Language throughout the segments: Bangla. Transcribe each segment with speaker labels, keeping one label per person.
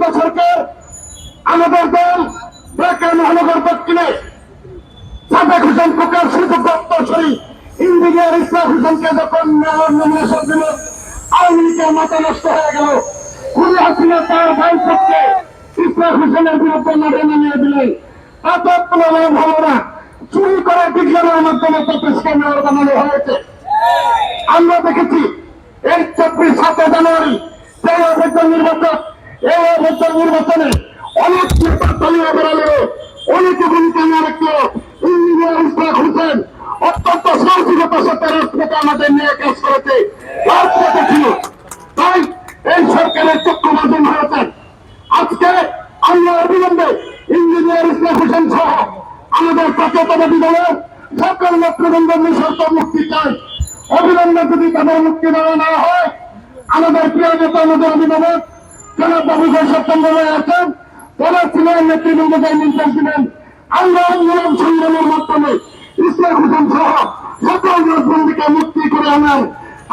Speaker 1: নির্বাচিত সরকার, আমাদের দল ঢাকা মহানগর দক্ষিণে সাদেক হোসেন খোকার সুযোগ্য সরি ইঞ্জিনিয়ার ইসলাম হোসেনকে যখন নমিনেশন দিল, আওয়ামী মাথা নষ্ট হয়ে গেল। খুনি হাসিনা তার ভাই ইসলাম হোসেনের বিরুদ্ধে মাঠে নামিয়ে দিলেন। তাতে কোনো লাভ হলো না চুরি করে বিজ্ঞানের মাধ্যমে তপস্কা মেয়র বানানো হয়েছে। আমরা দেখেছি, এই চব্বিশ সাতই জানুয়ারি অবৈধ নির্বাচন এই অবৈধ নির্বাচনে অনেক নির্বাচনী অপরাধের অনেকে ভূমিকা নিয়ে রাখল। ইঞ্জিনিয়ার ইসলাম হোসেন অত্যন্ত সাহসিকতার সাথে রাজপথে আমাদের নিয়ে কাজ করেছে। ছিল। তাই এই সরকারের মাধ্যম হয়েছেন আজকে আমরা অবিলম্বে ইঞ্জিনিয়ার ইসলাম হোসেন সহ আমাদের জাতীয়তাবাদী দলের সকল নেতৃবৃন্দ নিঃশর্ত মুক্তি চাই। অবিলম্বে যদি তাদের মুক্তি দেওয়া না হয়, আমাদের প্রিয় নেতা আমাদের অভিভাবক জনাব বাবু সেপ্টেম্বরে আছেন, তারা ছিলেন নেতৃবৃন্দকে নির্দেশ দিলেন আমরা আন্দোলন সংগ্রামের মাধ্যমে ইসলাম হোসেন সহ সকল রাজবন্দীকে মুক্তি করে আনার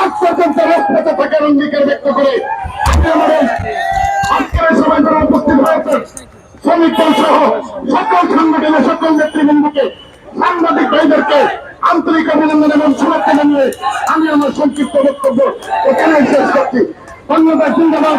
Speaker 1: আজ পর্যন্ত রাজপথে থাকার অঙ্গীকার ব্যক্ত করে আজকের যারা উপস্থিত শ্রমিক দল সহ সকল সংগঠনের সকল নেতৃবৃন্দকে, সাংবাদিক ভাইদেরকে আন্তরিক অভিনন্দন এবং জানিয়ে আমি আমার সংক্ষিপ্ত বক্তব্য এখানে শেষ করছি। ধন্যবাদ জিন্দাবাদ